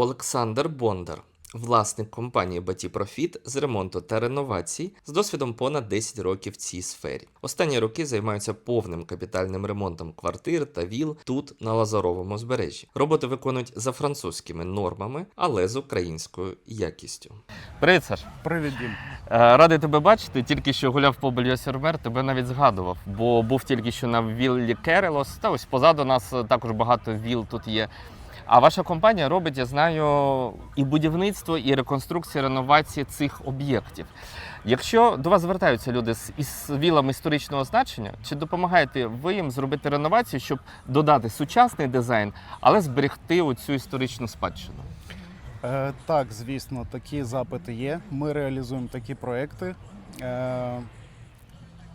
Олександр Бондар, власник компанії Баті Профіт з ремонту та реновацій з досвідом понад 10 років в цій сфері. Останні роки займаються повним капітальним ремонтом квартир та віл тут на Лазаровому узбережжі. Роботи виконують за французькими нормами, але з українською якістю. Привіт, Саш. Привіт, Дім. Е, Радий тебе бачити. Тільки що гуляв по Бельосермер, тебе навіть згадував, бо був тільки що на віллі Керелос. Та ось позаду нас також багато віл тут є. А ваша компанія робить, я знаю, і будівництво, і реконструкцію, реновації цих об'єктів. Якщо до вас звертаються люди з із вілами історичного значення, чи допомагаєте ви їм зробити реновацію, щоб додати сучасний дизайн, але зберегти оцю історичну спадщину? Е, так, звісно, такі запити є. Ми реалізуємо такі проекти. Е,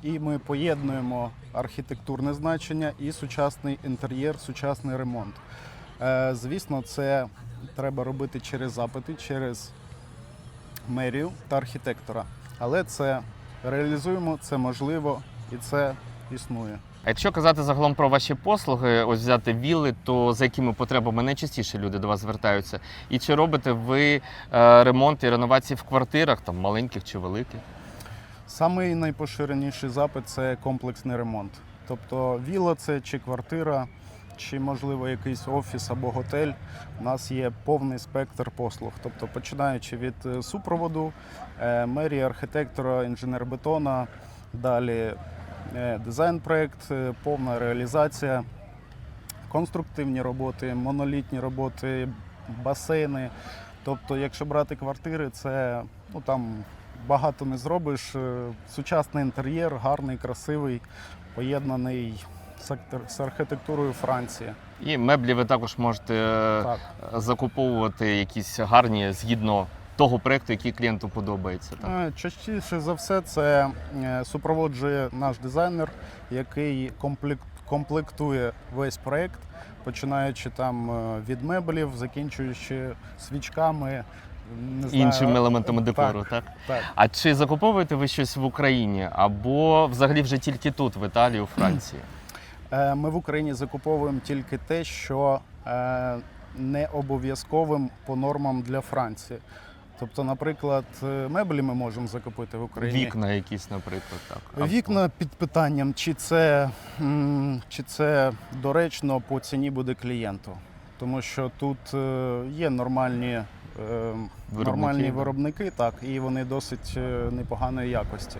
і ми поєднуємо архітектурне значення і сучасний інтер'єр, сучасний ремонт. Е, звісно, це треба робити через запити, через мерію та архітектора. Але це реалізуємо, це можливо і це існує. А якщо казати загалом про ваші послуги, ось взяти вілли, то за якими потребами найчастіше люди до вас звертаються? І чи робите ви е, ремонт і реновації в квартирах, там маленьких чи великих? Самий найпоширеніший запит це комплексний ремонт. Тобто віла це чи квартира, чи можливо якийсь офіс або готель. У нас є повний спектр послуг. Тобто починаючи від е, супроводу, е, мерії, архітектора, інженер бетона, далі е, дизайн-проект, повна реалізація, конструктивні роботи, монолітні роботи, басейни. Тобто, якщо брати квартири, це ну там багато не зробиш. Сучасний інтер'єр, гарний, красивий, поєднаний з архітектурою Франції. І меблі ви також можете е, Так. закуповувати якісь гарні згідно того проекту, який клієнту подобається. Так? Е, Частіше за все це е, супроводжує наш дизайнер, який комплектує весь проект, починаючи там від меблів, закінчуючи свічками. Не знаю, Іншими елементами декору, так? Так. А чи закуповуєте ви щось в Україні або взагалі вже тільки тут, в Італії, у Франції? Е, Ми в Україні закуповуємо тільки те, що е, не обов'язковим по нормам для Франції. Тобто, наприклад, е, меблі ми можемо закупити в Україні. Вікна якісь, наприклад, так. Вікна під питанням, чи це, чи це доречно по ціні буде клієнту. Тому що тут є нормальні, е, нормальні виробники, так, і вони досить непоганої якості.